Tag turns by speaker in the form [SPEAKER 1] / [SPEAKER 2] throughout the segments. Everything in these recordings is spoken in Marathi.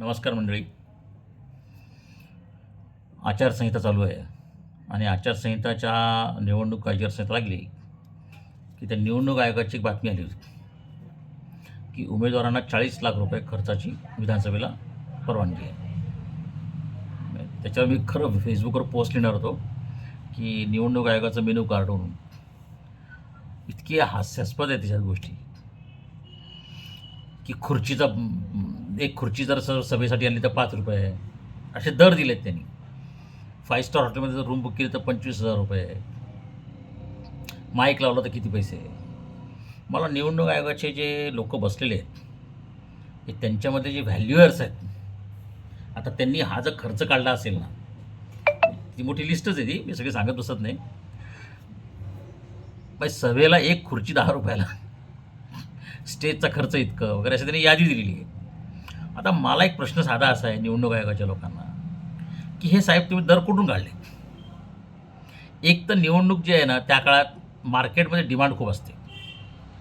[SPEAKER 1] नमस्कार मंडळी. आचारसंहिता चालू आहे आणि आचारसंहिताच्या निवडणूक आचारसंहिता लागली की त्या निवडणूक आयोगाची एक बातमी आली होती की उमेदवारांना चाळीस लाख रुपये खर्चाची विधानसभेला परवानगी आहे. त्याच्यावर मी खरं फेसबुकवर पोस्ट लिहिणार होतो की निवडणूक आयोगाचं मेनू कार्ड म्हणून. इतकी हास्यास्पद आहे त्याच्यात गोष्टी. की खुर्चीचा एक खुर्ची जर स सभेसाठी आणली तर पाच रुपये असे दर दिलेत त्यांनी. फाईव्ह स्टार हॉटेलमध्ये जर रूम बुक केली तर पंचवीस हजार रुपये माईक लावला तर किती पैसे मला निवडणूक आयोगाचे जे लोक बसलेले आहेत हे त्यांच्यामध्ये जे व्हॅल्युअर्स आहेत आता त्यांनी हा जर खर्च काढला असेल ना ती मोठी लिस्टच आहे ती मी सगळी सांगत बसत नाही. पण सभेला एक खुर्ची दहा रुपयाला. स्टेजचा खर्च इतकं वगैरे असं त्यांनी यादी दिलेली आहे. आता मला एक प्रश्न साधा असा आहे निवडणूक आयोगाच्या लोकांना की हे साहेब तुम्ही दर कुठून काढले? एक तर निवडणूक जी आहे ना त्या काळात मार्केटमध्ये डिमांड खूप असते.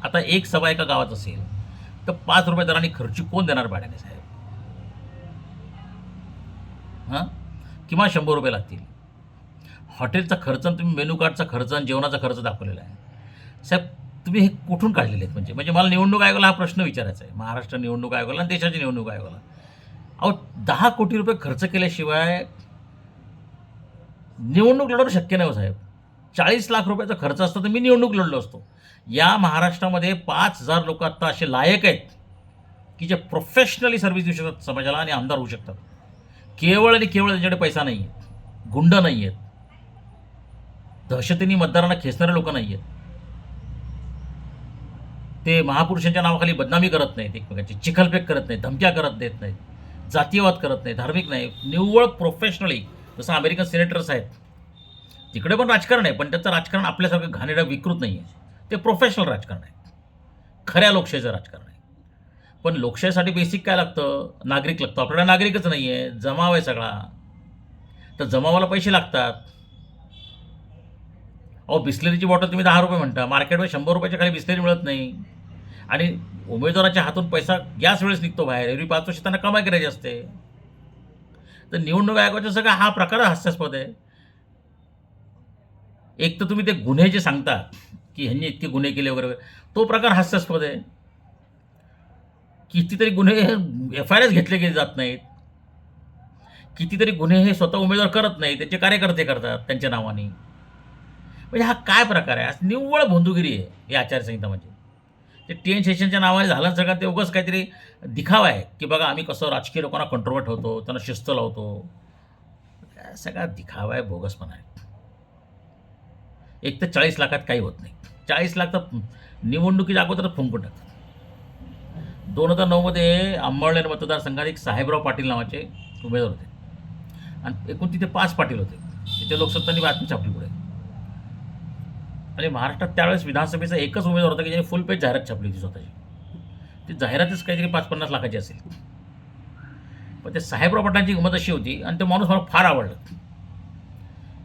[SPEAKER 1] आता एक सभा एका गावात असेल तर पाच रुपये दराने खर्ची कोण देणार भाड्याने साहेब? हां? किमान शंभर रुपये लागतील? हॉटेलचा खर्च आणि तुम्ही मेनू कार्डचा खर्च आणि जेवणाचा खर्च दाखवलेला आहे. साहेब तुम्ही हे कुठून काढलेले आहेत म्हणजे? म्हणजे मला निवडणूक आयोगाला हा प्रश्न विचारायचा आहे. महाराष्ट्र निवडणूक आयोगाला आणि देशाच्या निवडणूक आयोगाला. अहो दहा कोटी रुपये खर्च केल्याशिवाय निवडणूक लढवणं शक्य नाही हो साहेब. चाळीस लाख रुपयाचा खर्च असतो तर मी निवडणूक लढलो असतो. या महाराष्ट्रामध्ये पाच हजार लोक आत्ता असे लायक आहेत की जे प्रोफेशनली सर्व्हिस देऊ शकतात समाजाला आणि आमदार होऊ शकतात. केवळ आणि केवळ त्यांच्याकडे पैसा नाही आहे गुंड नाही आहेत दहशतीने मतदारांना खेचणारे लोक नाही आहेत ते महापुरुषांच्या नावाखाली बदनामी करत नाहीत एकमेकांची चिखलफेक करत नाहीत धमक्या करत देत नाहीत जातीयवाद करत नाही धार्मिक नाही निव्वळ प्रोफेशनली जसं अमेरिकन सिनेटर्स आहेत तिकडे पण राजकारण आहे पण त्याचं राजकारण आपल्यासारखं घाणेरडं विकृत नाही आहे ते प्रोफेशनल राजकारण आहे खऱ्या लोकशाहीचं राजकारण आहे. पण लोकशाहीसाठी बेसिक काय लागतं? नागरिक लागतो. आपल्याला नागरिकच नाही आहे जमाव आहे सगळा. तर जमावाला पैसे लागतात. अहो बिस्लरीची बॉटल तुम्ही दहा रुपये म्हणता. मार्केटमध्ये शंभर रुपयाच्या खाली बिस्लरी मिळत नाही. आणि उमेदवाराच्या हातून पैसा याच वेळेस निघतो बाहेर. एवढी पाच वर्ष त्यांना कमाई करायची असते. तर निवडणूक आयोगाचा सगळा हा प्रकार हास्यास्पद आहे. एक तर तुम्ही ते गुन्हे जे सांगता की ह्यांनी इतके गुन्हे केले वगैरे वगैरे, तो प्रकार हास्यास्पद आहे. कितीतरी गुन्हे एफ आय आरच घेतले गेले जात नाहीत. कितीतरी गुन्हे हे स्वतः उमेदवार करत नाही त्यांचे कार्यकर्ते करतात त्यांच्या नावाने. म्हणजे हा काय प्रकार आहे? आज निव्वळ भोंदूगिरी आहे ही आचारसंहिता म्हणजे ते टेन सेशनच्या नावाने झालं सगळं ते उगंच काहीतरी दिखावा आहे. की बघा आम्ही कसं राजकीय लोकांना कंट्रोल ठेवतो त्यांना शिस्त लावतो. सगळा दिखावा आहे बोगसपणा आहे. एक तर चाळीस लाखात काही होत नाही. चाळीस लाख तर निवडणुकीच्या अगोदर फुंकून टाकतात दोन हजार नऊमध्ये आंबळनेर मतदारसंघात एक साहेबराव पाटील नावाचे उमेदवार होते. आणि एकूण तिथे पाच पाटील होते. तिथे लोकसत्तांनी बातमी छापली पुढे. आणि महाराष्ट्रात त्यावेळेस विधानसभेचा एकच उमेदवार होता की ज्याने फुल पेज जाहिरात छापली होती स्वतःची. ती जाहिरातच काहीतरी पाच पन्नास लाखाची असेल. पण ते साहेबराव पाटलांची गमत अशी होती आणि ते माणूस मला फार आवडलं.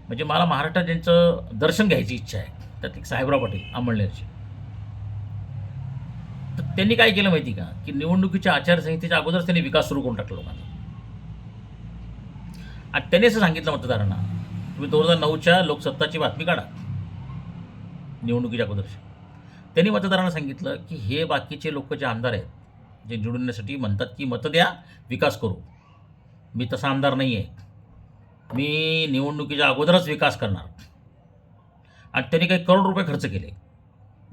[SPEAKER 1] म्हणजे मला महाराष्ट्रात ज्यांचं दर्शन घ्यायची इच्छा आहे त्यात एक साहेबराव पाटील अंमळनेरचे तर त्यांनी काय केलं माहिती का? की निवडणुकीच्या आचारसंहितेच्या अगोदरच त्यांनी विकास सुरू करून टाकला लोकांना आणि त्यांनी असं सांगितलं मतदारांना तुम्ही दोन हजार नऊच्या लोकसत्ताची बातमी काढा. निवडणुकीच्या अगोदरशी त्यांनी मतदारांना सांगितलं की हे बाकीचे लोक जे आमदार आहेत जे निवडून येण्यासाठी म्हणतात की मतं द्या विकास करू. मी तसा आमदार नाही आहे मी निवडणुकीच्या अगोदरच विकास करणार. आणि त्यांनी काही करोड रुपये खर्च केले.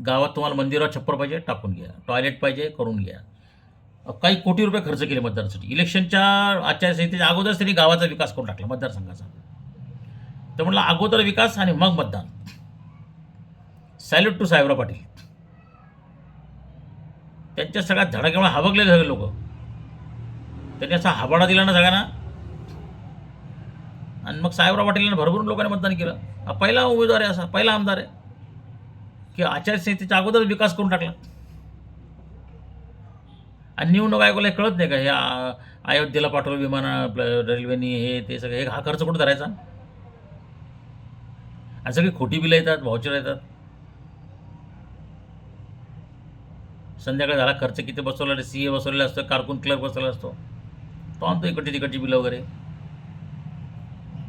[SPEAKER 1] गावात तुम्हाला मंदिरावर छप्पर पाहिजे टाकून घ्या. टॉयलेट पाहिजे करून घ्या. काही कोटी रुपये खर्च केले मतदारासाठी. इलेक्शनच्या आचारसंहितेच्या अगोदरच त्यांनी गावाचा विकास करून टाकला मतदारसंघाचा. तर म्हटलं अगोदर विकास आणि मग मतदान. Salute to Sahebrao Patil. त्यांच्या सगळ्या धडाक्यामुळे हबकलेले सगळे लोक. त्यांनी असा हाबाडा दिला ना सगळ्यांना. आणि मग साहेबराव पाटील भरभरून लोकांनी मतदान केलं. हा पहिला उमेदवार आहे असा पहिला आमदार आहे. की आचारसंहितेच्या अगोदर विकास करून टाकला. आणि निवडणूक आयोगाला हे कळत नाही का हे अयोध्येला पाठवलं विमान रेल्वेनी हे ते सगळं. हे हा खर्च कुठं धरायचा? आणि सगळी खोटी बिलं येतात व्हाउचर येतात. संध्याकाळी झाला खर्च किती बसवला सी ए बसवलेला असतो कारकून क्लर्क बसवलेला असतो. तो आणतो इकडची तिकडची बिलं वगैरे.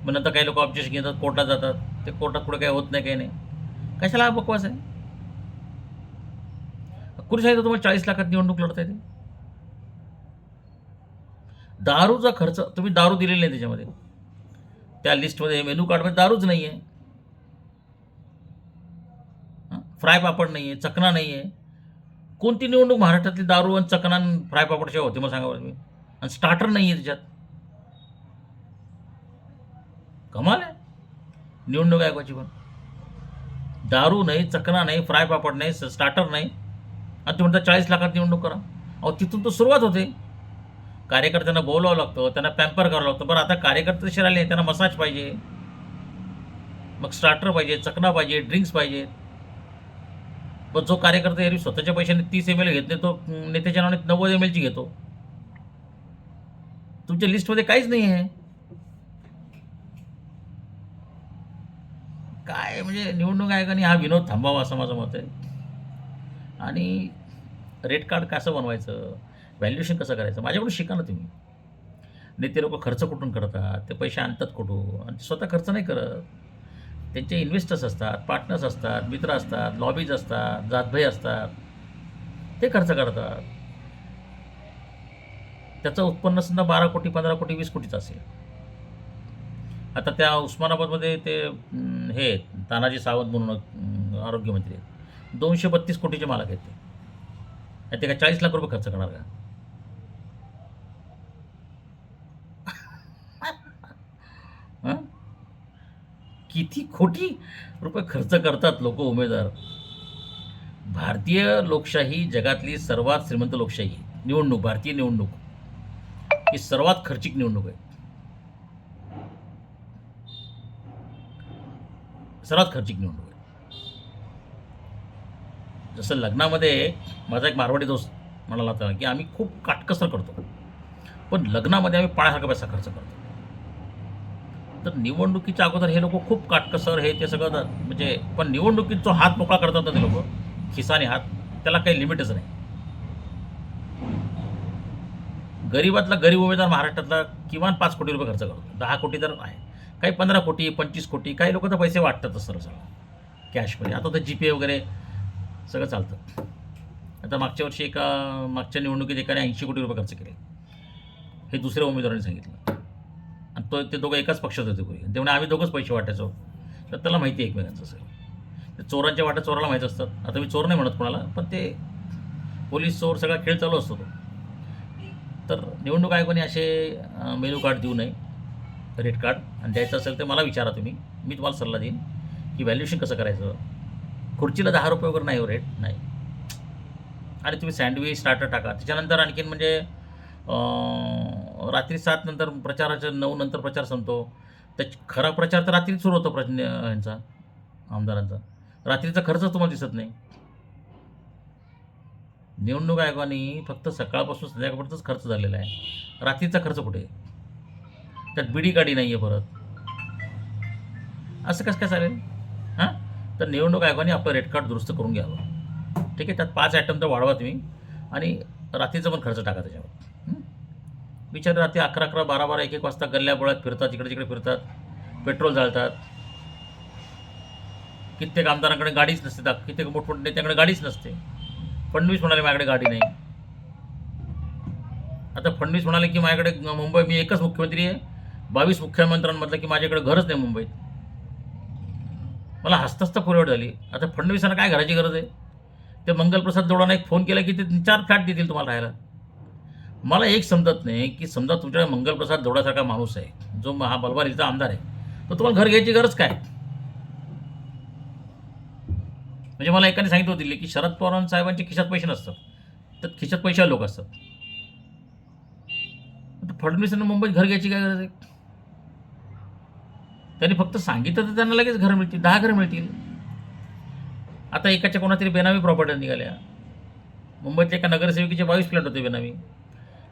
[SPEAKER 1] मग नंतर काही लोक ऑब्जेक्शन घेतात कोर्टात जातात. ते कोर्टात पुढे काही होत नाही काही नाही. कशाला हा बकवास आहे? कुणी सांगितलं तुम्हाला चाळीस लाखात निवडणूक लढता येते? दारूचा खर्च तुम्ही दारू दिलेली नाही त्याच्यामध्ये. त्या लिस्टमध्ये मेनू कार्डमध्ये दारूच नाही आहे फ्राय पापड नाही आहे चकना नाही आहे कोणती निवडणूक महाराष्ट्रातली दारू आणि चकना आणि फ्राय पापडशिवाय होते मग सांगा बरं तुम्ही. आणि स्टार्टर नाही आहे त्याच्यात. कमाल आहे. निवडणूक आयोगाची पण. दारू नाही चकना नाही फ्राय पापड नाही स्टार्टर नाही. आणि तुम्ही म्हणता चाळीस लाखात निवडणूक करा. अहो तिथून तर सुरुवात होते. कार्यकर्त्यांना बोलावं लागतं त्यांना पॅम्पर करावं लागतं. बरं आता कार्यकर्ते तसे राहिले त्यांना मसाज पाहिजे. मग स्टार्टर पाहिजे चकना पाहिजे ड्रिंक्स पाहिजे पण जो कार्यकर्ता एरवी स्वतःच्या पैशाने तीस एम एल घेत नाही तो नेत्याच्या नावाने नव्वद एम एलची घेतो. तुमच्या लिस्टमध्ये काहीच नाही आहे. काय म्हणजे निवडणूक आयोगाने हा विनोद थांबावा असं माझं मत आहे. आणि रेट कार्ड कसं बनवायचं? व्हॅल्युएशन कसं करायचं? माझ्याकडून शिका ना तुम्ही. नेते लोक खर्च कुठून करतात? ते पैसे आणतात कुठून? आणि स्वतः खर्च नाही करत. त्यांचे इन्व्हेस्टर्स असतात पार्टनर्स असतात मित्र असतात लॉबीज असतात जातभाई असतात. ते खर्च करतात. त्याचं उत्पन्न सुद्धा बारा कोटी पंधरा कोटी वीस कोटीचं असेल. आता त्या उस्मानाबादमध्ये ते हे आहेत, तानाजी सावंत म्हणून आरोग्यमंत्री आहेत. दोनशे बत्तीस कोटीचे मालक आहेत ते. आणि ते काय चाळीस लाख रुपये खर्च करणार का हं? किती खोटी रुपये खर्च करतात लोक उमेदवार. भारतीय लोकशाही जगातली सर्वात श्रीमंत लोकशाही आहे. निवडणूक भारतीय निवडणूक. ही सर्वात खर्चिक निवडणूक आहे. सर्वात खर्चिक निवडणूक आहे. जसं लग्नामध्ये माझा एक मारवाडी दोस्त म्हणाला होता की आम्ही खूप काटकसर करतो. पण लग्नामध्ये आम्ही पाण्यासारखा पैसा खर्च करतो. तर निवडणुकीच्या अगोदर हे लोक खूप काटकसर हे ते सगळं म्हणजे पण निवडणुकीत जो हात मोकळा करतात ना ते लोक खिसाने हात त्याला काही लिमिटच नाही. गरीबातला गरीब उमेदवार महाराष्ट्रातला किमान पाच कोटी रुपये खर्च करतो. दहा कोटी तर आहे. काही पंधरा कोटी पंचवीस कोटी काही लोक तर पैसे वाटतातच सर सगळं. कॅशमध्ये आता तर जी पे वगैरे सगळं चालतं. आता मागच्या वर्षी एका मागच्या निवडणुकीत एकाने ऐंशी कोटी रुपये खर्च केले. हे दुसऱ्या उमेदवाराने सांगितलं. तो ते दोघं एकाच पक्षात होते पूर्वी. तेव्हा आम्ही दोघंच पैसे वाटायचो. तर त्याला माहिती आहे एकमेकांचं सगळं. ते चोरांच्या वाट्या चोराला माहीत असतात. आता मी चोर नाही म्हणत कोणाला पण ते पोलीस चोर सगळा खेळ चालू असतो तो. तर निवडणूक आयोगाने असे मेनू कार्ड देऊ नये रेट कार्ड आणि द्यायचं असेल तर मला विचारा तुम्ही. मी तुम्हाला सल्ला देईन की व्हॅल्युएशन कसं करायचं? खुर्चीला दहा रुपये वगैरे नाही हो रेट नाही. आणि तुम्ही सँडविच स्टार्टर टाका. त्याच्यानंतर आणखीन म्हणजे रात्री सात नंतर प्रचाराच्या नऊ नंतर प्रचार संपतो. त्याच खरा प्रचार तर रात्रीच सुरू होतो प्र यांचा आमदारांचा. रात्रीचा खर्च तुम्हाला दिसत नाही. निवडणूक आयोगाने फक्त सकाळपासून संध्याकाळपर्यंतच खर्च झालेला आहे. रात्रीचा खर्च कुठे त्यात बिडी गाडी नाही आहे परत. असं कसं काय चालेल? हां? तर निवडणूक आयोगाने आपलं रेट कार्ड दुरुस्त करून घ्यावं. ठीक आहे? त्यात पाच आयटम तर वाढवा तुम्ही. आणि रात्रीचा पण खर्च टाका त्याच्यावर. बिचारे रात्री अकरा अकरा बारा बारा एक एक वाजता गल्ल्या गोळ्यात फिरतात इकडे तिकडे फिरतात. पेट्रोल जाळतात. कित्येक आमदारांकडे गाडीच नसते दा- कित्येक मोठमोठ्या नेत्यांकडे गाडीच नसते. फडणवीस म्हणाले माझ्याकडे गाडी नाही. आता फडणवीस म्हणाले की माझ्याकडे मुंबई मी एकच मुख्यमंत्री आहे. बावीस मुख्यमंत्र्यांमधलं की माझ्याकडे घरच नाही मुंबईत. मला हस्तस्त पुरवठ झाली. आता फडणवीसांना काय घराची गरज आहे? ते मंगलप्रसाद जोडांना एक फोन केला की ते चार फ्लॅट देतील तुम्हाला राहायला. मला एक समजत नाही की समजा तुमच्याकडे मंगलप्रसाद जोडासारखा माणूस आहे जो हा बलवारीचा आमदार आहे तर तुम्हाला घर घ्यायची गरज काय? म्हणजे मला एकाने सांगितलं दिली की शरद पवार साहेबांचे खिशात पैसे नसतात तर खिशात पैशाला लोक असतात. फडणवीसांना मुंबईत घर घ्यायची काय गरज आहे? त्यांनी फक्त सांगितलं तर त्यांना लगेच घर मिळतील दहा घर मिळतील. आता एकाच्या कोणातरी बेनामी प्रॉपर्टी निघाल्या. मुंबईतल्या एका नगरसेविकेचे बावीस फ्लॅट होते बेनामी.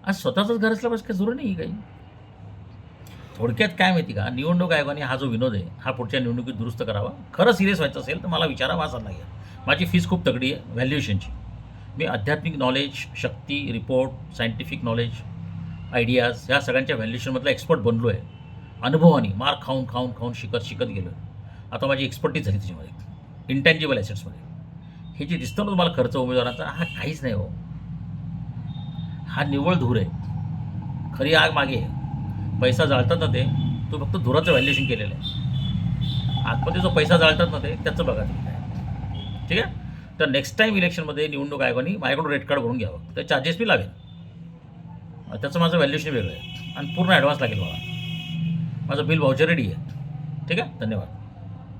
[SPEAKER 1] आज स्वतःच घर असल्यापासून काही जरूर नाही काही. थोडक्यात काय माहिती का? निवडणूक आयोगाने हा जो विनोद आहे हा पुढच्या निवडणुकीत दुरुस्त करावा. खरं सिरियस व्हायचं असेल तर मला विचारा माझा लागेल माझी फीस खूप तगडी आहे व्हॅल्युएशनची मी आध्यात्मिक नॉलेज शक्ती रिपोर्ट सायंटिफिक नॉलेज आयडियाज ह्या सगळ्यांच्या व्हॅल्युएशनमधला एक्सपर्ट बनलो आहे अनुभवाने मार खाऊन खाऊन खाऊन शिकत शिकत गेलो आता माझी एक्सपर्टीज झाली त्याच्यामध्ये इंटॅन्जिबल ॲसेट्समध्ये हे जे दिसतं ना तुम्हाला खर्च उमेदवारांचा हा काहीच नाही हो. हा निव्वळ धूर आहे. खरी आग मागे आहे. पैसा जाळतात ना ते तो फक्त धुराचं व्हॅल्युएशन केलेलं आहे. आतमध्ये जो पैसा जाळतात ना ते त्याचं बघा तुम्ही. ठीक आहे? तर नेक्स्ट टाईम इलेक्शनमध्ये निवडणूक आयोगाने माझ्याकडून रेट कार्ड भरून घ्यावं. तर चार्जेस मी लावेन त्याचं माझं व्हॅल्युएशन वेगळं आहे. आणि पूर्ण ॲडव्हान्स लागेल मला. माझं बिल व्हाउचर रेडी आहे. ठीक आहे? धन्यवाद.